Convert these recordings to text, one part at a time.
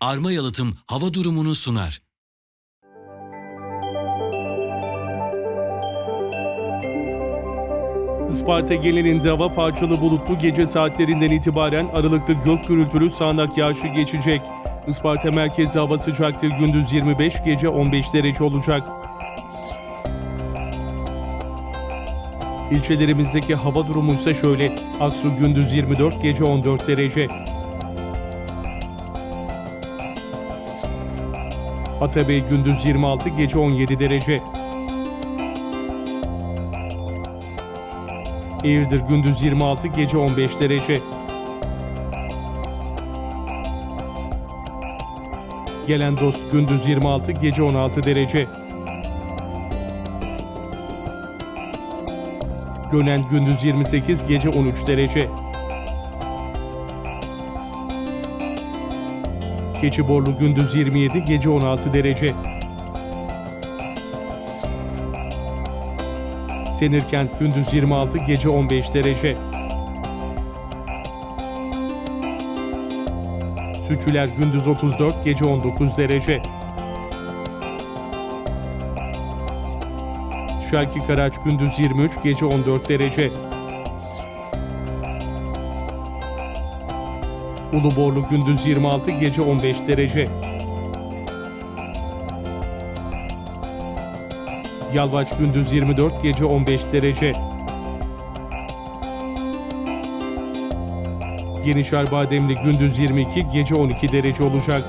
Arma Yalıtım hava durumunu sunar. Isparta genelinde hava parçalı bulutlu gece saatlerinden itibaren aralıklı gök gürültülü sağanak yağışı geçecek. Isparta merkezde hava sıcaklığı gündüz 25, gece 15 derece olacak. İlçelerimizdeki hava durumu ise şöyle. Aksu gündüz 24, gece 14 derece. Atabey gündüz 26, gece 17 derece. Eğirdir gündüz 26, gece 15 derece. Gelen dost gündüz 26, gece 16 derece. Gönen gündüz 28, gece 13 derece. Keçiborlu gündüz 27, gece 16 derece. Senirkent gündüz 26, gece 15 derece. Sütçüler gündüz 34, gece 19 derece. Şarkı Karaç gündüz 23, gece 14 derece. Uluborlu gündüz 26, gece 15 derece. Yalvaç gündüz 24, gece 15 derece. Yenişar Bademli gündüz 22, gece 12 derece olacak.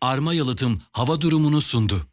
Arma Yalıtım hava durumunu sundu.